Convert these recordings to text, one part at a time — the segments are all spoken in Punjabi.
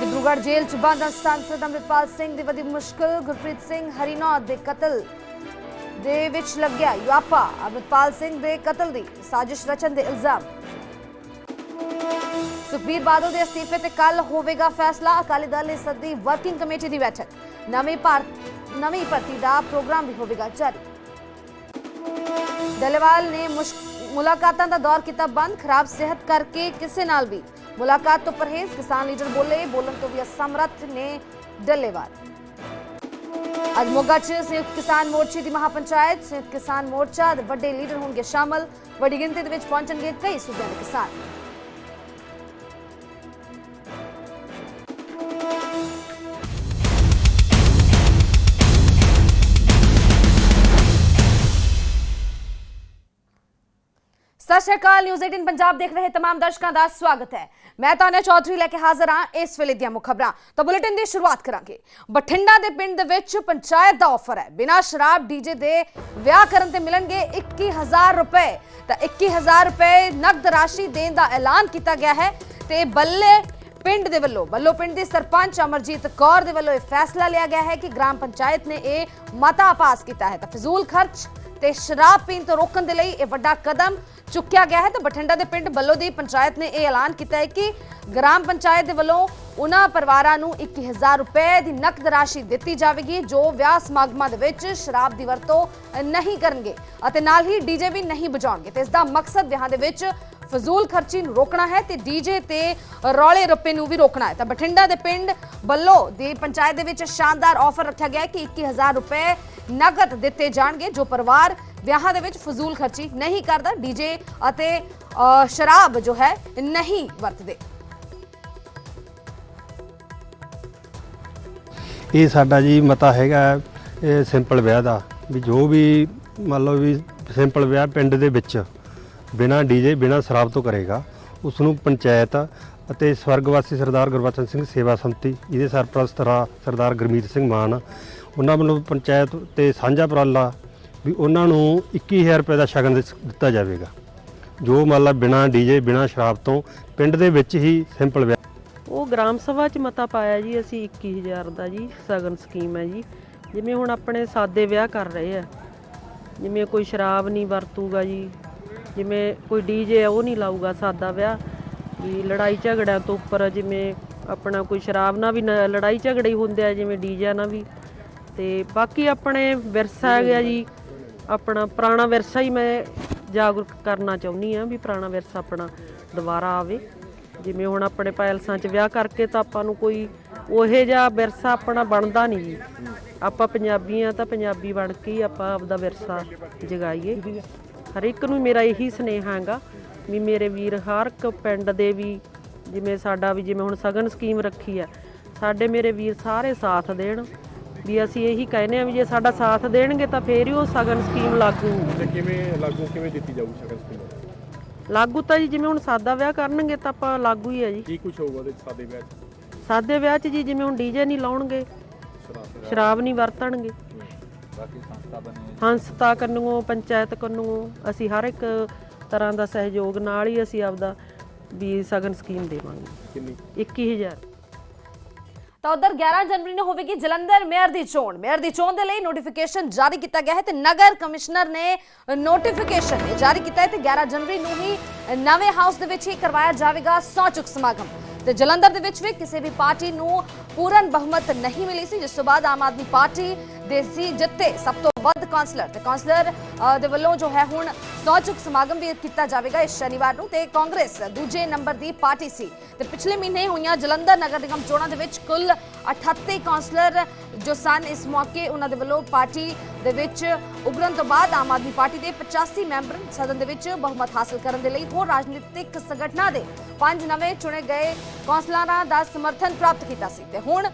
ਡਿਬਰੂਗੜ੍ਹ ਜੇਲ੍ਹ 'ਚ ਬੰਦ ਸੰਸਦ ਅੰਮ੍ਰਿਤਪਾਲ ਸਿੰਘ ਦੀ ਵਧੀ ਮੁਸ਼ਕਲ, ਗੁਰਪ੍ਰੀਤ ਸਿੰਘ ਹਰੀਨੌਤ ਦੇ ਕਤਲ ਦੇ ਵਿੱਚ ਲੱਗਿਆ ਯਾਪਾ ਅੰਮ੍ਰਿਤਪਾਲ ਸਿੰਘ ਦੇ ਕਤਲ ਦੀ ਸਾਜ਼ਿਸ਼ ਰਚਨ ਦੇ ਇਲਜ਼ਾਮ। ਸੁਖਬੀਰ ਬਾਦਲ ਦੇ ਅਸਤੀਫੇ ਤੇ ਕੱਲ ਹੋਵੇਗਾ ਫੈਸਲਾ। ਅਕਾਲੀ ਦਲ ਨੇ ਸੱਦੀ ਵਰਕਿੰਗ ਕਮੇਟੀ ਦੀ ਬੈਠਕ। ਨਵੀਂ ਭਾਰਤ ਨਵੀਂ ਭਰਤੀ ਦਾ ਪ੍ਰੋਗਰਾਮ ਵੀ ਹੋਵੇਗਾ ਜਾਰੀ। ਦਲੇਵਾਲ ਨੇ ਮੁਲਾਕਾਤਾਂ ਦਾ ਦੌਰ ਕੀਤਾ ਬੰਦ। ਖਰਾਬ ਸਿਹਤ ਕਰਕੇ ਕਿਸੇ ਨਾਲ ਵੀ ਮੁਲਾਕਾਤ ਤੋਂ ਪਰਹੇਜ਼ ਕਿਸਾਨ ਲੀਡਰ ਬੋਲੇ, ਬੋਲਣ ਤੋਂ ਵੀ ਅਸਮਰੱਥ ਨੇ ਡੱਲੇਵਾਲ। ਅੱਜ ਮੋਗਾ 'ਚ ਸੰਯੁਕਤ ਕਿਸਾਨ ਮੋਰਚੇ ਦੀ ਮਹਾਪੰਚਾਇਤ, ਸੰਯੁਕਤ ਕਿਸਾਨ ਮੋਰਚਾ ਦੇ ਵੱਡੇ ਲੀਡਰ ਹੋਣਗੇ ਸ਼ਾਮਲ। ਵੱਡੀ ਗਿਣਤੀ ਦੇ ਵਿੱਚ ਪਹੁੰਚਣਗੇ ਕਈ ਸੂਬਿਆਂ ਦੇ ਕਿਸਾਨ। ਸਤਿ ਸ਼੍ਰੀ ਅਕਾਲ, ਨਿਊਜ਼ 18 ਪੰਜਾਬ ਦੇਖ ਰਹੇ ਤਮਾਮ ਦਰਸ਼ਕਾਂ ਦਾ ਸਵਾਗਤ ਹੈ। ਮੈਂ ਤਾਨਾ ਚੌਧਰੀ ਲੈ ਕੇ ਹਾਜ਼ਰ ਹਾਂ ਇਸ ਵੇਲੇ ਦੀਆਂ ਮੁੱਖ ਖਬਰਾਂ। ਤਾਂ ਬੁਲੇਟਿਨ ਦੀ ਸ਼ੁਰੂਆਤ ਕਰਾਂਗੇ। ਬਠਿੰਡਾ ਦੇ ਪਿੰਡ ਦੇ ਵਿੱਚ ਪੰਚਾਇਤ ਦਾ ਆਫਰ ਹੈ। ਬਿਨਾਂ ਸ਼ਰਾਬ ਡੀਜੇ ਦੇ ਵਿਆਹ ਕਰਨ ਤੇ ਮਿਲਣਗੇ 21000 ਰੁਪਏ। ਤਾਂ 21000 ਰੁਪਏ ਨਕਦ ਰਾਸ਼ੀ ਦੇਣ ਦਾ ਐਲਾਨ ਕੀਤਾ ਗਿਆ ਹੈ ਤੇ ਬੱਲੇ ਪਿੰਡ ਦੇ ਵੱਲੋਂ, ਬੱਲੋ ਪਿੰਡ ਦੀ ਸਰਪੰਚ ਅਮਰਜੀਤ ਕੌਰ ਦੇ ਵੱਲੋਂ ਇਹ ਫੈਸਲਾ ਲਿਆ ਗਿਆ ਹੈ ਕਿ ਗ੍ਰਾਮ ਪੰਚਾਇਤ ਨੇ ਇਹ ਮਤਾ ਪਾਸ ਕੀਤਾ ਹੈ। ਤਾਂ ਫਜ਼ੂਲ ਖਰਚ ਤੇ ਸ਼ਰਾਬ ਪੀਣ ਤੋਂ ਰੋਕਣ ਦੇ ਲਈ ਇਹ ਵੱਡਾ ਕਦਮ ਚੁੱਕਿਆ ਗਿਆ ਹੈ ਤਾਂ ਬਠਿੰਡਾ ਦੇ ਪਿੰਡ ਬੱਲੋ ਦੀ ਪੰਚਾਇਤ ਨੇ ਇਹ ਐਲਾਨ ਕੀਤਾ ਹੈ ਕਿ ਗ੍ਰਾਮ ਪੰਚਾਇਤ ਦੇ ਵੱਲੋਂ ਉਹਨਾਂ ਪਰਿਵਾਰਾਂ ਨੂੰ 21000 ਰੁਪਏ ਦੀ ਨਕਦ ਰਾਸ਼ੀ ਦਿੱਤੀ ਜਾਵੇਗੀ, ਜੋ ਵਿਆਹ ਸਮਾਗਮਾਂ ਦੇ ਵਿੱਚ ਸ਼ਰਾਬ ਦੀ ਵਰਤੋਂ ਨਹੀਂ ਕਰਨਗੇ ਅਤੇ ਨਾਲ ਹੀ ਡੀਜੇ ਵੀ ਨਹੀਂ ਵਜਾਉਣਗੇ ਤੇ ਇਸ ਦਾ ਮਕਸਦ ਵਿਆਹ ਦੇ ਵਿੱਚ ਫਜ਼ੂਲ ਖਰਚੀ ਨੂੰ ਰੋਕਣਾ ਹੈ ਤੇ ਡੀਜੇ ਤੇ ਰੌਲੇ ਰੱਪੇ ਨੂੰ ਵੀ ਰੋਕਣਾ ਹੈ। ਤਾਂ ਬਠਿੰਡਾ ਦੇ ਪਿੰਡ ਬੱਲੋ ਦੀ ਪੰਚਾਇਤ ਦੇ ਵਿੱਚ ਸ਼ਾਨਦਾਰ ਆਫਰ ਰੱਖਿਆ ਗਿਆ ਹੈ ਕਿ 21000 ਰੁਪਏ ਨਗਦ ਦਿੱਤੇ ਜਾਣਗੇ, ਜੋ ਪਰਿਵਾਰ ਵਿਆਹਾਂ ਦੇ ਵਿੱਚ ਫਜ਼ੂਲ ਖਰਚੀ ਨਹੀਂ ਕਰਦਾ, ਡੀਜੇ ਅਤੇ ਸ਼ਰਾਬ ਜੋ ਹੈ, ਨਹੀਂ ਵਰਤਦੇ। ਇਹ ਸਾਡਾ ਜੀ ਮਤਾ ਹੈਗਾ, ਇਹ ਸਿੰਪਲ ਵਿਆਹ ਦਾ, ਵੀ ਜੋ ਵੀ ਮੰਨ ਲਓ ਵੀ ਸਿੰਪਲ ਵਿਆਹ ਪਿੰਡ ਦੇ ਵਿੱਚ, ਬਿਨਾਂ ਡੀਜੇ, ਬਿਨਾਂ ਸ਼ਰਾਬ ਤੋਂ ਕਰੇਗਾ ਉਸ ਨੂੰ ਪੰਚਾਇਤ ਅਤੇ ਸਵਰਗਵਾਸੀ ਸਰਦਾਰ ਗੁਰਬਚਨ ਸਿੰਘ ਸੇਵਾ ਸੰਮਤੀ, ਇਹਦੇ ਸਰਪ੍ਰਸਤ ਸਰਦਾਰ ਗੁਰਮੀਤ ਸਿੰਘ ਮਾਨ, ਉਹਨਾਂ ਵੱਲੋਂ ਪੰਚਾਇਤ ਤੇ ਸਾਂਝਾ ਉਪਰਾਲਾ ਵੀ ਉਹਨਾਂ ਨੂੰ 21000 ਰੁਪਏ ਦਾ ਸ਼ਗਨ ਦਿੱਤ- ਦਿੱਤਾ ਜਾਵੇਗਾ। ਜੋ ਮੰਨ ਲਾ ਬਿਨਾਂ ਡੀਜੇ ਬਿਨਾਂ ਸ਼ਰਾਬ ਤੋਂ ਪਿੰਡ ਦੇ ਵਿੱਚ ਹੀ ਸਿੰਪਲ ਵਿਆਹ ਉਹ ਗ੍ਰਾਮ ਸਭਾ ਚ ਮਤਾ ਪਾਇਆ ਜੀ, ਅਸੀਂ 21000 ਦਾ ਜੀ ਸਗਨ ਸਕੀਮ ਹੈ ਜੀ। ਜਿਵੇਂ ਹੁਣ ਆਪਣੇ ਸਾਦੇ ਵਿਆਹ ਕਰ ਰਹੇ ਆ। ਜਿਵੇਂ ਕੋਈ ਸ਼ਰਾਬ ਨਹੀਂ ਵਰਤੂਗਾ ਜੀ, ਜਿਵੇਂ ਕੋਈ ਡੀਜੇ ਉਹ ਨਹੀਂ ਲਾਊਗਾ ਸਾਦਾ ਵਿਆਹ। ਵੀ ਲੜਾਈ ਝਗੜਿਆਂ ਤੋਂ ਉੱਪਰ ਜਿਵੇਂ ਆਪਣਾ ਕੋਈ ਸ਼ਰਾਬ ਨਾਲ ਵੀ ਨ- ਲੜਾਈ ਝਗੜੇ ਹੀ ਹੁੰਦੇ ਆ, ਜਿਵੇਂ ਡੀਜੇ ਨਾਲ ਵੀ। ਤੇ ਬਾਕੀ ਆਪਣੇ ਵਿਰਸਾ ਹੈਗਾ ਜੀ। ਆਪਣਾ ਪੁਰਾਣਾ ਵਿਰਸਾ ਹੀ ਮੈਂ ਜਾਗਰੂਕ ਕਰਨਾ ਚਾਹੁੰਦੀ ਆ ਵੀ ਪੁਰਾਣਾ ਵਿਰਸਾ ਆਪਣਾ ਦੁਬਾਰਾ ਆਵੇ। ਜਿਵੇਂ ਹੁਣ ਆਪਣੇ ਪੈਲਸਾਂ 'ਚ ਵਿਆਹ ਕਰਕੇ ਤਾਂ ਆਪਾਂ ਨੂੰ ਕੋਈ ਉਹੇ ਜਿਹਾ ਵਿਰਸਾ ਆਪਣਾ ਬਣਦਾ ਨਹੀਂ ਜੀ। ਆਪਾਂ ਪੰਜਾਬੀ ਆ ਤਾਂ ਪੰਜਾਬੀ ਬਣ ਕੇ ਹੀ ਆਪਾਂ ਆਪਦਾ ਵਿਰਸਾ ਜਗਾਈਏ। ਹਰ ਇੱਕ ਨੂੰ ਮੇਰਾ ਇਹੀ ਸੁਨੇਹਾ ਹੈਗਾ ਵੀ ਮੇਰੇ ਵੀਰ ਹਰ ਇੱਕ ਪਿੰਡ ਦੇ ਵੀ ਜਿਵੇਂ ਸਾਡਾ ਵੀ ਜਿਵੇਂ ਹੁਣ ਸਗਨ ਸਕੀਮ ਰੱਖੀ ਆ, ਸਾਡੇ ਮੇਰੇ ਵੀਰ ਸਾਰੇ ਸਾਥ ਦੇਣ। ਵੀ ਅਸੀਂ ਇਹੀ ਕਹਿੰਦੇ ਆ ਵੀ ਜੇ ਸਾਡਾ ਸਾਥ ਦੇਣਗੇ ਤਾਂ ਫੇਰ ਹੀ ਉਹ ਸਗਨ ਸਕੀਮ ਲਾਗੂ ਹੋਊਗੀ ਤੇ ਕਿਵੇਂ ਲਾਗੂ ਕਿਵੇਂ ਦਿੱਤੀ ਜਾਊ ਸ਼ਗਨ ਸਕੀਮ ਲਾਗੂ ਤਾਂ ਜੀ ਜਿਵੇਂ ਹੁਣ ਸਾਦਾ ਵਿਆਹ ਕਰਨਗੇ ਤਾਂ ਆਪਾਂ ਲਾਗੂ ਹੀ ਹੈ ਜੀ। ਕੀ ਕੁਝ ਹੋਊਗਾ ਉਹਦੇ 'ਚ ਸਾਦੇ ਵਿਆਹ 'ਚ? ਸਾਦੇ ਵਿਆਹ 'ਚ ਜੀ ਜਿਵੇਂ ਹੁਣ ਡੀਜੇ ਨਹੀਂ ਲਾਉਣਗੇ ਸ਼ਰਾਬ ਸ਼ਰਾਬ ਨਹੀਂ ਵਰਤਣਗੇ। ਸੰਸਥਾ ਕੰਨੂ ਪੰਚਾਇਤ ਕੰਨੂ ਅਸੀਂ ਹਰ ਇੱਕ ਤਰ੍ਹਾਂ ਦਾ ਸਹਿਯੋਗ ਨਾਲ ਹੀ ਅਸੀਂ ਆਪਦਾ ਵੀ ਸਗਨ ਸਕੀਮ ਦੇਵਾਂਗੇ। ਕਿੰਨੀ? 21000 ਤਾਂ ਉਧਰ 11 ਜਨਵਰੀ ਨੂੰ ਹੋਵੇਗੀ ਜਲੰਧਰ ਮੇਅਰ ਦੀ ਚੋਣ। ਮੇਅਰ ਦੀ ਚੋਣ ਦੇ ਲਈ ਨੋਟੀਫਿਕੇਸ਼ਨ ਜਾਰੀ ਕੀਤਾ ਗਿਆ ਹੈ ਤੇ ਨਗਰ ਕਮਿਸ਼ਨਰ ਨੇ ਨੋਟੀਫਿਕੇਸ਼ਨ ਜਾਰੀ ਕੀਤਾ ਹੈ ਤੇ 11 ਜਨਵਰੀ ਨੂੰ ਹੀ ਨਵੇਂ ਹਾਊਸ ਦੇ ਵਿੱਚ ਹੀ ਕਰਵਾਇਆ ਜਾਵੇਗਾ ਸੌਚੁਕ ਸਮਾਗਮ। ਤੇ ਜਲੰਧਰ ਦੇ ਵਿੱਚ ਵੀ ਕਿਸੇ ਵੀ ਪਾਰਟੀ ਨੂੰ ਪੂਰਨ ਬਹੁਮਤ ਨਹੀਂ ਮਿਲੀ ਸੀ, ਜਿਸ ਤੋਂ ਬਾਅਦ ਆਮ ਆਦਮੀ ਪਾਰਟੀ ਦੇ ਸੀ ਜਿੱਤੇ। ਸਭ ਤੋਂ ਵੱਧ ਕੌਂਸਲਰ ਤੇ ਕੌਂਸਲਰ ਅ, ਦੇ ਵੱਲੋਂ ਜੋ ਹੈ ਹੁਣ ਸੌਚੁਕ ਸਮਾਗਮ ਵੀ ਕੀਤਾ ਜਾਵੇਗਾ ਇਸ ਸ਼ਨੀਵਾਰ ਨੂੰ ਤੇ ਕਾਂਗਰਸ ਦੂਜੇ ਨੰਬਰ ਦੀ ਪਾਰਟੀ ਸੀ। ਤੇ ਪਿਛਲੇ ਮਹੀਨੇ ਹੋਈਆਂ ਜਲੰਧਰ ਨਗਰ ਨਿਗਮ ਚੋਣਾਂ ਦੇ ਵਿੱਚ ਕੁੱਲ 38 ਕੌਂਸਲਰ ਜੋ ਸਨ, ਇਸ ਮੌਕੇ ਉਹਨਾਂ ਦੇ ਵੱਲੋਂ ਪਾਰਟੀ ਦੇ ਵਿੱਚ ਉਭਰਨ ਤੋਂ ਬਾਅਦ ਆਮ ਆਦਮੀ ਪਾਰਟੀ ਦੇ 85 ਮੈਂਬਰ ਸਦਨ ਦੇ ਵਿੱਚ ਬਹੁਮਤ ਹਾਸਲ ਕਰਨ ਦੇ ਲਈ ਹੋਰ ਰਾਜਨੀਤਿਕ ਸੰਗਠਨਾਂ ਦੇ ਪੰਜ ਨਵੇਂ ਚੁਣੇ ਗਏ ਕੌਂਸਲਰਾਂ ਦਾ ਸਮਰਥਨ ਪ੍ਰਾਪਤ ਕੀਤਾ ਸੀ। ਤੇ ਹੁਣ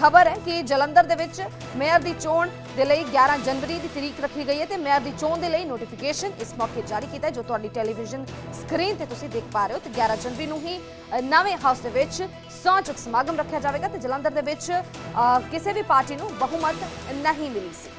ਖਬਰ ਹੈ ਕਿ ਜਲੰਧਰ ਦੇ ਵਿੱਚ ਮੇਅਰ ਦੀ ਚੋਣ ਦੇ ਲਈ 11 ਜਨਵਰੀ ਦੀ ਤਰੀਕ ਰੱਖੀ ਗਈ ਹੈ ਤੇ ਮੇਅਰ ਦੀ ਚੋਣ ਦੇ ਲਈ ਨੋਟੀਫਿਕੇਸ਼ਨ ਇਸ ਮੌਕੇ ਜਾਰੀ ਕੀਤਾ ਜੋ ਤੁਹਾਡੀ ਟੈਲੀਵਿਜ਼ਨ ਸਕਰੀਨ ਤੇ ਤੁਸੀਂ ਦੇਖ ਪਾ ਰਹੇ ਹੋ। ਤੇ 11 ਜਨਵਰੀ ਨੂੰ ਹੀ ਨਵੇਂ ਹਾਊਸ ਦੇ ਵਿੱਚ ਸੌਚੁਕ ਸਮਾਗਮ ਰੱਖਿਆ ਜਾਵੇਗਾ ਤੇ ਜਲੰਧਰ ਦੇ ਵਿੱਚ ਕਿਸੇ ਵੀ ਪਾਰਟੀ ਨੂੰ ਬਹੁਮਤ ਨਹੀਂ ਮਿਲੀ ਸੀ।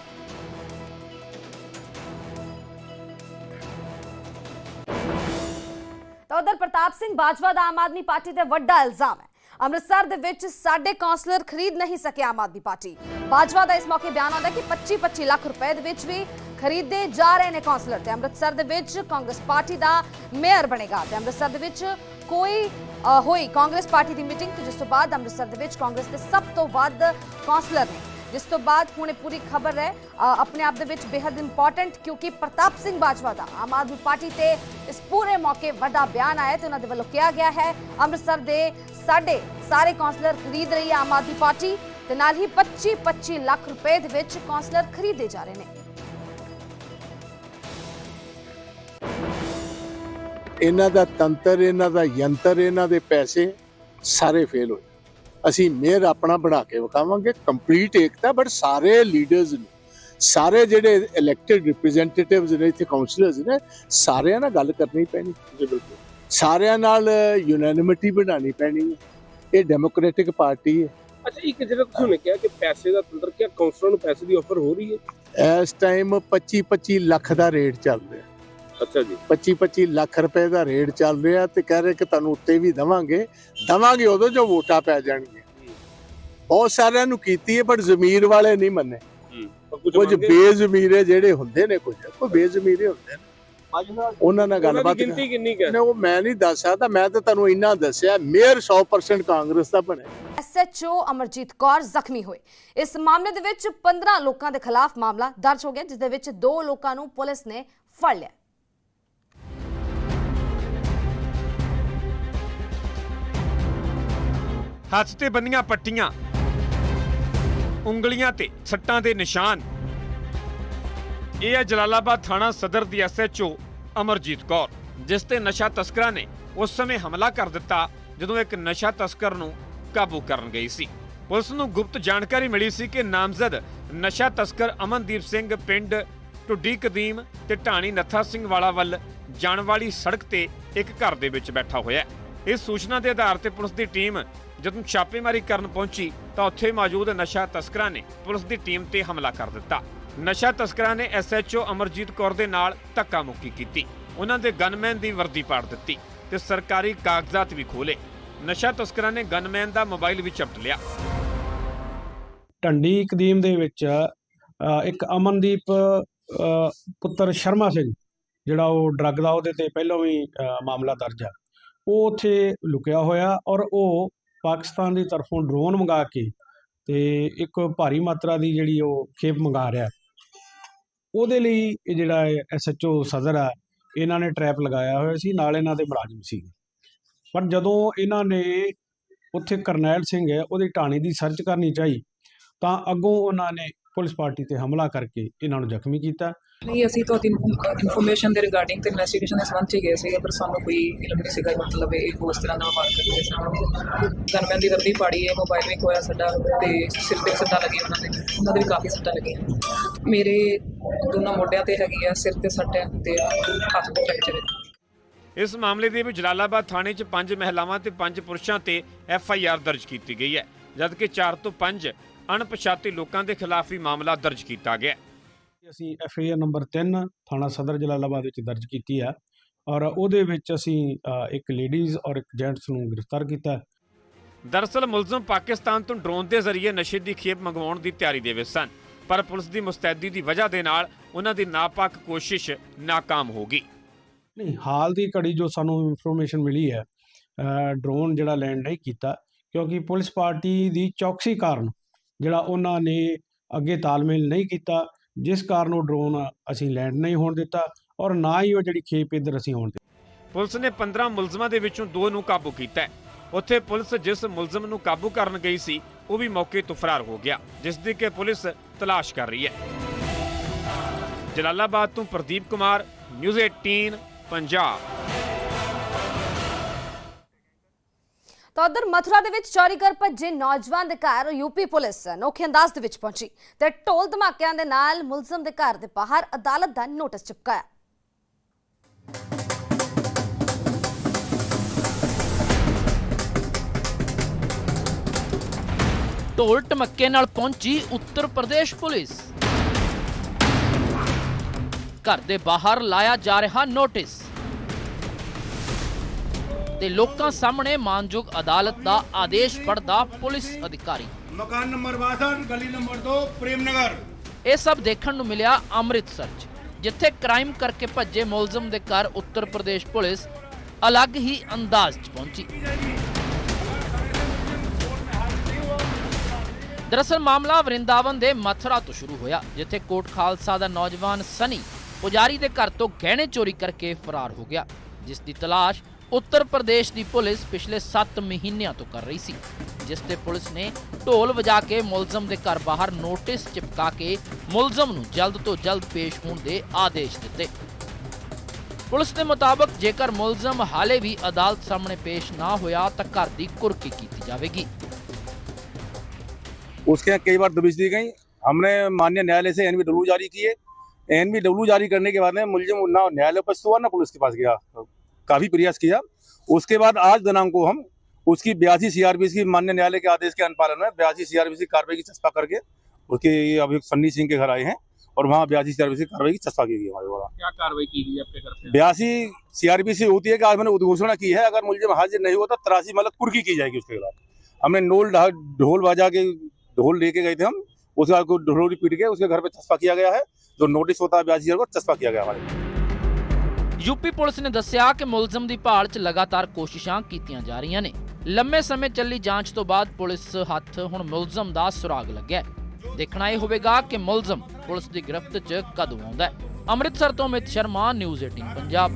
ਤਾਂ ਉਧਰ ਪ੍ਰਤਾਪ ਸਿੰਘ ਬਾਜਵਾ ਦਾ ਆਮ ਆਦਮੀ ਪਾਰਟੀ ਤੇ ਵੱਡਾ ਇਲਜ਼ਾਮ ਹੈ। ਅੰਮ੍ਰਿਤਸਰ ਦੇ ਵਿੱਚ ਸਾਡੇ ਕਾਉਂਸਲਰ ਖਰੀਦ ਨਹੀਂ ਸਕੇ ਆਮ ਆਦਮੀ ਪਾਰਟੀ। ਬਾਜਵਾ ਦਾ ਇਸ ਮੌਕੇ ਬਿਆਨ ਆਉਂਦਾ ਕਿ 25-25 ਲੱਖ ਰੁਪਏ ਦੇ ਵਿੱਚ ਵੀ ਖਰੀਦੇ ਜਾ ਰਹੇ ਨੇ ਕਾਉਂਸਲਰ ਤੇ ਅੰਮ੍ਰਿਤਸਰ ਦੇ ਵਿੱਚ ਕਾਂਗਰਸ ਪਾਰਟੀ ਦਾ ਮੇਅਰ ਬਣੇਗਾ ਤੇ ਅੰਮ੍ਰਿਤਸਰ ਦੇ ਵਿੱਚ ਕੋਈ ਹੋਈ ਕਾਂਗਰਸ ਪਾਰਟੀ ਦੀ ਮੀਟਿੰਗ ਤੇ ਜਿਸ ਤੋਂ ਬਾਅਦ ਅੰਮ੍ਰਿਤਸਰ ਦੇ ਵਿੱਚ ਕਾਂਗਰਸ ਦੇ ਸਭ ਤੋਂ ਵੱਧ ਕੌਂਸਲਰ ਨੇ। ਜਿਸ ਤੋਂ ਬਾਅਦ ਹੁਣ ਇਹ ਪੂਰੀ ਖਬਰ ਹੈ ਆਪਣੇ ਆਪ ਦੇ ਵਿੱਚ ਬੇहद ਇੰਪੋਰਟੈਂਟ ਕਿਉਂਕਿ ਪ੍ਰਤਾਪ ਸਿੰਘ ਬਾਜਵਾ ਦਾ ਆਮ ਆਦਮੀ ਪਾਰਟੀ ਤੇ ਇਸ ਪੂਰੇ ਮੌਕੇ ਵੱਡਾ ਬਿਆਨ ਆਇਆ ਤੇ ਉਹਨਾਂ ਦੇ ਵੱਲੋਂ ਕਿਹਾ ਗਿਆ ਹੈ, ਅੰਮ੍ਰਿਤਸਰ ਦੇ ਸਾਡੇ ਸਾਰੇ ਕੌਂਸਲਰ ਖਰੀਦ ਰਹੀ ਹੈ ਆਮ ਆਦਮੀ ਪਾਰਟੀ ਤੇ ਨਾਲ ਹੀ 25 25 ਲੱਖ ਰੁਪਏ ਦੇ ਵਿੱਚ ਕੌਂਸਲਰ ਖਰੀਦੇ ਜਾ ਰਹੇ ਨੇ। ਇਹਨਾਂ ਦਾ ਤੰਤਰ ਇਹਨਾਂ ਦਾ ਯੰਤਰ ਇਹਨਾਂ ਦੇ ਪੈਸੇ ਸਾਰੇ ਫੇਲ ਹੋਏ। ਅਸੀਂ ਮੇਅਰ ਆਪਣਾ ਬਣਾ ਕੇ ਵਿਖਾਵਾਂਗੇ ਕੰਪਲੀਟ ਏਕਤਾ ਬਟ ਸਾਰੇ ਲੀਡਰਸ ਨੂੰ ਸਾਰੇ ਜਿਹੜੇ ਇਲੈਕਟਿਡ ਰਿਪਰੈਜ਼ੈਂਟੇਟਿਵਸ ਨੇ ਇੱਥੇ ਕਾਉਂਸਲਰਸ ਨੇ ਸਾਰਿਆਂ ਨਾਲ ਗੱਲ ਕਰਨੀ ਪੈਣੀ। ਜੀ ਬਿਲਕੁਲ। ਸਾਰਿਆਂ ਨਾਲ ਯੂਨੈਨਿਮਿਟੀ ਬਣਾਉਣੀ ਪੈਣੀ ਹੈ। ਇਹ ਡੈਮੋਕ੍ਰੈਟਿਕ ਪਾਰਟੀ ਹੈ। ਅੱਛਾ ਇੱਕ ਜਿਹੜਾ ਤੁਸੀਂ ਨੇ ਕਿਹਾ ਕਿ ਪੈਸੇ ਦਾ ਤੰਤਰ ਕਿਆ ਕਾਉਂਸਲਰ ਨੂੰ ਪੈਸੇ ਦੀ ਆਫਰ ਹੋ ਰਹੀ ਹੈ? ਇਸ ਟਾਈਮ 25 25 ਲੱਖ ਦਾ ਰੇਟ ਚੱਲ ਰਿਹਾ। ਅੱਛਾ ਜੀ। 25 25 ਲੱਖ ਰੁਪਏ ਦਾ ਰੇਟ ਚੱਲ ਰਿਹਾ ਤੇ ਕਹਿ ਰਹੇ ਕਿ ਤੁਹਾਨੂੰ ਉੱਤੇ ਵੀ ਦਵਾਂਗੇ। ਦਵਾਂਗੇ ਉਦੋਂ ਜੋ ਵੋਟਾਂ ਪੈ ਜਾਣਗੀਆਂ। ਬਹੁਤ ਸਾਰਿਆਂ ਨੂੰ ਕੀਤੀ ਹੈ ਪਰ ਜ਼ਮੀਰ ਵਾਲੇ ਨਹੀਂ ਮੰਨੇ। ਕੁਝ ਬੇਜ਼ਮੀਰੇ ਜਿਹੜੇ ਹੁੰਦੇ ਨੇ ਕੁਝ ਕੋਈ ਬੇਜ਼ਮੀਰੇ ਹੁੰਦੇ ਨੇ। ਉਹਨਾਂ ਨਾਲ ਗੱਲਬਾਤ ਗਿਣਤੀ ਕਿੰਨੀ ਹੈ? ਨੇ ਉਹ ਮੈਂ ਨਹੀਂ ਦੱਸ ਸਕਦਾ ਮੈਂ ਤਾਂ ਤੁਹਾਨੂੰ ਇੰਨਾ ਦੱਸਿਆ ਮੇਅਰ 100% ਕਾਂਗਰਸ ਦਾ ਬਣਿਆ। ਐਸਐਚਓ ਅਮਰਜੀਤ ਕੌਰ ਜ਼ਖਮੀ ਹੋਏ। ਇਸ ਮਾਮਲੇ ਦੇ ਵਿੱਚ 15 ਲੋਕਾਂ ਦੇ ਖਿਲਾਫ ਮਾਮਲਾ ਦਰਜ ਹੋ ਗਿਆ ਜਿਸ ਦੇ ਵਿੱਚ ਦੋ ਲੋਕਾਂ ਨੂੰ ਪੁਲਿਸ ਨੇ ਫੜ ਲਿਆ। ਹੱਥ ਤੇ ਬੰਨੀਆਂ ਪੱਟੀਆਂ, ਉਂਗਲੀਆਂ ਤੇ ਸੱਟਾਂ ਦੇ ਨਿਸ਼ਾਨ। ਇਹ ਹੈ ਜਲਾਲਾਬਾਦ ਥਾਣਾ ਸਦਰ ਦੀ ਐਸਐਚਓ ਅਮਰਜੀਤ ਕੌਰ, ਜਿਸ ਤੇ ਨਸ਼ਾ ਤਸਕਰਾਂ ਨੇ ਉਸ ਸਮੇਂ ਹਮਲਾ ਕਰ ਦਿੱਤਾ, ਜਦੋਂ ਇੱਕ ਨਸ਼ਾ ਤਸਕਰ ਨੂੰ ਕਾਬੂ ਕਰਨ ਗਈ ਸੀ। ਪੁਲਿਸ ਨੂੰ ਗੁਪਤ ਜਾਣਕਾਰੀ ਮਿਲੀ ਸੀ ਕਿ ਨਾਮਜ਼ਦ ਨਸ਼ਾ ਤਸਕਰ ਅਮਨਦੀਪ ਸਿੰਘ ਪਿੰਡ ਟੁੱਡੀ ਕਦੀਮ ਤੇ ਢਾਣੀ ਨੱਥਾ ਸਿੰਘ ਵਾਲਾ ਵੱਲ ਜਾਣ ਵਾਲੀ ਸੜਕ ਤੇ ਇੱਕ ਘਰ ਦੇ ਵਿੱਚ ਬੈਠਾ ਹੋਇਆ ਹੈ। ਇਸ ਸੂਚਨਾ ਦੇ ਆਧਾਰ ਤੇ ਪੁਲਿਸ ਦੀ ਟੀਮ ਜਦੋਂ ਛਾਪੇਮਾਰੀ ਕਰਨ ਪਹੁੰਚੀ ਤਾਂ ਉੱਥੇ ਮੌਜੂਦ ਨਸ਼ਾ ਤਸਕਰਾਂ ਨੇ ਪੁਲਿਸ ਦੀ ਟੀਮ ਤੇ ਹਮਲਾ ਕਰ ਦਿੱਤਾ। ਨਸ਼ਾ ਤਸਕਰਾਂ ਨੇ ਐਸਐਚਓ ਅਮਰਜੀਤ ਕੌਰ ਦੇ ਨਾਲ ਧੱਕਾ ਮੁੱਕੀ ਕੀਤੀ। ਉਹਨਾਂ ਦੇ ਗਨਮੈਨ ਦੀ ਵਰਦੀ ਪਾੜ ਦਿੱਤੀ ਤੇ ਸਰਕਾਰੀ ਕਾਗਜ਼ਾਤ ਵੀ ਖੋਲੇ ਨਸ਼ਾ ਤਸਕਰਾਂ ਨੇ ਗਨਮੈਨ ਦਾ ਮੋਬਾਈਲ ਵੀ ਚਪਟ ਲਿਆ। ਢੰਡੀ ਕਦੀਮ ਦੇ ਵਿੱਚ ਇੱਕ ਅਮਨਦੀਪ ਪੁੱਤਰ ਸ਼ਰਮਾ ਸਿੰਘ, ਜਿਹੜਾ ਉਹ ਡਰੱਗ ਦਾ ਉਹਦੇ ਤੇ ਪਹਿਲਾਂ ਵੀ ਮਾਮਲਾ ਦਰਜ ਹੈ ਉਹ ਉੱਥੇ ਲੁਕਿਆ ਹੋਇਆ ਔਰ ਉਹ ਪਾਕਿਸਤਾਨ ਦੀ ਤਰਫੋਂ ਡਰੋਨ ਮੰਗਾ ਕੇ ਤੇ ਇੱਕ ਭਾਰੀ ਮਾਤਰਾ ਦੀ ਜਿਹੜੀ ਉਹ ਖੇਪ ਮੰਗਾ ਰਿਹਾ ਉਹਦੇ ਲਈ ਇਹ ਜਿਹੜਾ ਐਸਐਚਓ ਸਦਰ ਆ, ਇਹਨਾਂ ਨੇ ਟ੍ਰੈਪ ਲਗਾਇਆ ਹੋਇਆ ਸੀ, ਨਾਲ ਇਹਨਾਂ ਦੇ ਮੁਲਾਜ਼ਮ ਸੀ। ਪਰ ਜਦੋਂ ਇਹਨਾਂ ਨੇ ਉੱਥੇ ਕਰਨੈਲ ਸਿੰਘ ਹੈ, ਉਹਦੀ ਟਾਣੀ ਦੀ ਸਰਚ ਕਰਨੀ ਚਾਹੀ, ਤਾਂ ਅੱਗੋਂ ਉਹਨਾਂ ਨੇ ਪੁਲਿਸ ਪਾਰਟੀ ਤੇ ਹਮਲਾ ਕਰਕੇ ਇਹਨਾਂ ਨੂੰ ਜ਼ਖਮੀ ਕੀਤਾ। ਨਹੀਂ ਅਸੀਂ ਤੁਹਾਡੀ ਇਨਫੋਰਮੇਸ਼ਨ ਦੇ ਰਿਗਾਰਡਿੰਗ ਤੇ ਇਨਵੈਸਟੀਗੇਸ਼ਨ ਦੇ ਸੰਬੰਧ ਚ ਗਏ ਸੀਗੇ ਪਰ ਸਾਨੂੰ ਕੋਈ ਇਲਮ ਨਹੀਂ ਸੀਗਾ ਮਤਲਬ ਇਹ ਉਸ ਤਰ੍ਹਾਂ ਦਾ ਕਰਦੇ ਜਿਸ ਤਰ੍ਹਾਂ ਗਨਮੈਨ ਦੀ ਵਰਦੀ ਪਾੜੀ ਹੈ ਮੋਬਾਈਲ ਵੀ ਖੋਇਆ ਸਾਡਾ ਤੇ ਸਿਰ ਤੇ ਸੱਟਾਂ ਲੱਗੀਆਂ ਉਹਨਾਂ ਦੇ ਉਹਨਾਂ ਦੇ ਵੀ ਕਾਫੀ ਸੱਟਾਂ ਲੱਗੀਆਂ। ਮੇਰੇ ਦੋਨਾਂ ਮੋਢਿਆਂ ਤੇ ਹੈਗੀ ਆ ਸਿਰ ਤੇ ਸੱਟ ਹੈ ਤੇ ਹੱਥ ਤੇ ਫ੍ਰੈਕਚਰ ਹੈ ਇਸ ਮਾਮਲੇ ਦੇ ਵਿੱਚ ਜਲਾਲਾਬਾਦ ਥਾਣੇ 'ਚ ਪੰਜ ਮਹਿਲਾਵਾਂ ਤੇ ਪੰਜ ਪੁਰਸ਼ਾਂ ਤੇ ਐਫ ਆਈ ਆਰ ਦਰਜ ਕੀਤੀ ਗਈ ਹੈ ਜਦਕਿ 4 ਤੋਂ 5 ਅਣਪਛਾਤੇ ਲੋਕਾਂ ਦੇ ਖਿਲਾਫ ਵੀ ਮਾਮਲਾ ਦਰਜ ਕੀਤਾ ਗਿਆ। ਅਸੀਂ ਐਫ ਆਈ ਆਰ ਨੰਬਰ 3 ਥਾਣਾ ਸਦਰ ਜਲਾਲਾਬਾਦ ਵਿੱਚ ਦਰਜ ਕੀਤੀ ਹੈ ਔਰ ਉਹਦੇ ਵਿੱਚ ਅਸੀਂ ਇੱਕ ਲੇਡੀਜ਼ ਔਰ ਇੱਕ ਜੈਂਟਸ ਨੂੰ ਗ੍ਰਿਫਤਾਰ ਕੀਤਾ। ਦਰਸਲ ਮੁਲਜ਼ਮ ਪਾਕਿਸਤਾਨ ਤੋਂ ਡਰੋਨ ਦੇ ਜ਼ਰੀਏ ਨਸ਼ੇ ਦੀ ਖੇਪ ਮੰਗਵਾਉਣ ਦੀ ਤਿਆਰੀ ਦੇ ਵਿੱਚ ਸਨ ਪਰ ਪੁਲਿਸ ਦੀ ਮੁਸਤੈਦੀ ਦੀ ਵਜ੍ਹਾ ਦੇ ਨਾਲ ਉਹਨਾਂ ਦੀ ਨਾਪਾਕ ਕੋਸ਼ਿਸ਼ ناکਾਮ ਹੋ ਗਈ। ਨਹੀਂ ਹਾਲ ਦੀ ਘੜੀ ਜੋ ਸਾਨੂੰ ਇਨਫੋਰਮੇਸ਼ਨ ਮਿਲੀ ਹੈ ਡਰੋਨ ਜਿਹੜਾ ਲੈਂਡ ਨਹੀਂ ਕੀਤਾ ਕਿਉਂਕਿ ਪੁਲਿਸ ਪਾਰਟੀ ਦੀ ਚੌਕਸੀ ਕਾਰਨ ਜਿਹੜਾ ਉਹਨਾਂ ਨੇ ਅੱਗੇ ਤਾਲਮੇਲ ਨਹੀਂ ਕੀਤਾ, ਜਿਸ ਕਾਰਨ ਉਹ ਡਰੋਨ ਅਸੀਂ ਲੈਂਡ ਨਹੀਂ ਹੋਣ ਦਿੱਤਾ ਔਰ ਨਾ ਹੀ ਉਹ ਜਿਹੜੀ ਖੇਪ ਇੱਧਰ ਅਸੀਂ ਹੋਣ ਦਿੱਤੀ। ਪੁਲਿਸ ਨੇ 15 ਮੁਲਜ਼ਮਾਂ ਦੇ ਵਿੱਚੋਂ ਦੋ ਨੂੰ ਕਾਬੂ ਕੀਤਾ ਹੈ। ਉੱਥੇ ਪੁਲਿਸ ਜਿਸ ਮੁਲਜ਼ਮ ਨੂੰ ਕਾਬੂ ਕਰਨ ਗਈ ਸੀ, ਉਹ ਵੀ ਮੌਕੇ ਤੋਂ ਫਰਾਰ ਹੋ ਗਿਆ, ਜਿਸ ਦੀ ਕਿ ਪੁਲਿਸ ਤਲਾਸ਼ ਕਰ ਰਹੀ ਹੈ। ਜਲਾਲਾਬਾਦ ਤੋਂ ਪ੍ਰਦੀਪ ਕੁਮਾਰ, ਨਿਊਜ਼ 18 ਪੰਜਾਬ। ਤਾਂ ਉਧਰ ਮਥੁਰਾ ਦੇ ਵਿੱਚ ਚੋਰੀ ਕਰ ਭੱਜੇ ਨੌਜਵਾਨ ਦੇ ਘਰ ਯੂਪੀ ਪੁਲਿਸ ਅਨੋਖੇ ਅੰਦਾਜ਼ ਦੇ ਵਿੱਚ ਪਹੁੰਚੀ ਤੇ ਢੋਲ ਧਮਾਕਿਆਂ ਦੇ ਨਾਲ ਮੁਲਜ਼ਮ ਦੇ ਘਰ ਦੇ ਬਾਹਰ ਅਦਾਲਤ ਦਾ ਨੋਟਿਸ ਚਿਪਕਾਇਆ। ਢੋਲ ਟਮੱਕੇ ਨਾਲ ਪਹੁੰਚੀ ਉੱਤਰ ਪ੍ਰਦੇਸ਼ ਪੁਲਿਸ। ਘਰ ਦੇ ਬਾਹਰ ਲਾਇਆ ਜਾ ਰਿਹਾ ਨੋਟਿਸ। ਤੇ ਲੋਕਾਂ ਸਾਹਮਣੇ ਮਾਨਯੋਗ ਅਦਾਲਤ ਦਾ ਆਦੇਸ਼ ਪੜਦਾ ਪੁਲਿਸ ਅਧਿਕਾਰੀ। ਮਕਾਨ ਨੰਬਰ 62 ਗਲੀ ਨੰਬਰ 2 ਪ੍ਰੇਮ ਨਗਰ ਇਹ ਸਭ ਦੇਖਣ ਨੂੰ ਮਿਲਿਆ ਅੰਮ੍ਰਿਤਸਰ 'ਚ ਜਿੱਥੇ ਕ੍ਰਾਈਮ ਕਰਕੇ ਭੱਜੇ ਮੁਲਜ਼ਮ ਦੇ ਘਰ ਉੱਤਰ ਪ੍ਰਦੇਸ਼ ਪੁਲਿਸ ਅਲੱਗ ਹੀ ਅੰਦਾਜ਼ 'ਚ ਪਹੁੰਚੀ। ਦਰਅਸਲ ਮਾਮਲਾ ਵਰਿੰਦਾਵਨ ਦੇ ਮਥਰਾ ਤੋਂ ਸ਼ੁਰੂ ਹੋਇਆ ਜਿੱਥੇ ਕੋਟ ਖਾਲਸਾ ਦਾ ਨੌਜਵਾਨ ਸਨੀ ਪੁਜਾਰੀ ਦੇ ਘਰ ਤੋਂ ਗਹਿਣੇ ਚੋਰੀ ਕਰਕੇ ਫਰਾਰ ਹੋ ਗਿਆ ਜਿਸ ਦੀ ਤਲਾਸ਼ ਉੱਤਰ ਪ੍ਰਦੇਸ਼ ਦੀ ਪੁਲਿਸ ਪਿਛਲੇ 7 ਮਹੀਨਿਆਂ ਤੋਂ ਕਰ ਰਹੀ ਸੀ ਜਿਸ ਤੇ ਪੁਲਿਸ ਨੇ ਢੋਲ ਵਜਾ ਕੇ ਮੁਲਜ਼ਮ ਦੇ ਘਰ ਬਾਹਰ ਨੋਟਿਸ ਚਿਪਕਾ ਕੇ ਮੁਲਜ਼ਮ ਨੂੰ ਜਲਦ ਤੋਂ ਜਲਦ ਪੇਸ਼ ਹੋਣ ਦੇ ਆਦੇਸ਼ ਦਿੱਤੇ ਪੁਲਿਸ ਦੇ ਮੁਤਾਬਕ ਜੇਕਰ ਮੁਲਜ਼ਮ ਹਾਲੇ ਵੀ ਅਦਾਲਤ ਸਾਹਮਣੇ ਪੇਸ਼ ਨਾ ਹੋਇਆ ਤਾਂ ਘਰ ਦੀ ਕੁਰਕੀ ਕੀਤੀ ਜਾਵੇਗੀ उसके यहाँ कई बार दबिश दी गई हमने मान्य न्यायालय से एनबी डब्ल्यू जारी किए एनबी डब्ल्यू जारी करने के बाद में मुलजिम ना न्यायालय उपस्थित हुआ ना पुलिस के पास गया काफ़ी प्रयास किया। उसके बाद आज दिनांक को हम उसकी बयासी सीआरपीसी की मान्य न्यायालय के आदेश के अनुपालन में बयासी सीआरपीसी कार्रवाई की चस्पा करके उसके अभी सन्नी सिंह के घर आए हैं और वहाँ बयासी सीआरपीसी कार्रवाई की चस्पा की गई हमारे द्वारा। क्या कार्रवाई की गई आपके घर पे बयासी सीआरपीसी होती है कि आज मैंने उद्घोषणा की है। अगर मुलजिम हाजिर नहीं होता तरासी मतलब कुर्की की जाएगी उसके खिलाफ। हमने नोल ढोल बाजा के ढोल लेके गए थे हम। उसके बाद ढोल पीट के उसके घर पे चस्पा किया गया है। जो नोटिस होता है बयासी को चस्पा किया गया हमारे। ਯੂਪੀ ਪੁਲਿਸ ਨੇ ਦੱਸਿਆ ਕਿ ਮੁਲਜ਼ਮ ਦੀ ਭਾਲ 'ਚ ਲਗਾਤਾਰ ਕੋਸ਼ਿਸ਼ਾਂ ਕੀਤੀਆਂ ਜਾ ਰਹੀਆਂ ਨੇ। ਲੰਮੇ ਸਮੇਂ ਚੱਲੀ ਜਾਂਚ ਤੋਂ ਬਾਅਦ ਪੁਲਿਸ ਹੱਥ ਹੁਣ ਮੁਲਜ਼ਮ ਦਾ ਸੁਰਾਗ ਲੱਗਿਆ ਦੇਖਣਾ ਇਹ ਹੋਵੇਗਾ ਕਿ ਮੁਲਜ਼ਮ ਪੁਲਿਸ ਦੀ ਗ੍ਰਿਫਤ 'ਚ ਕਦੋਂ ਆਉਂਦਾ ਹੈ। ਅੰਮ੍ਰਿਤਸਰ ਤੋਂ ਅਮਿਤ ਸ਼ਰਮਾ, ਨਿਊਜ਼ 18 ਪੰਜਾਬ।